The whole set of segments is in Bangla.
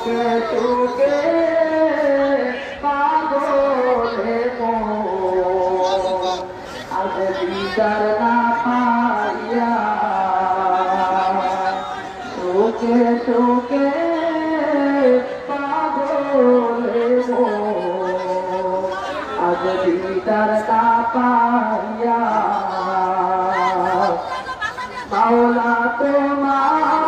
সে তুকে পাগলে আজ বিচার না পাইয়া সুখে সুখে পাগলে আজ বিচার না পাইয়া মাওলা তোমার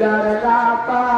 da da da da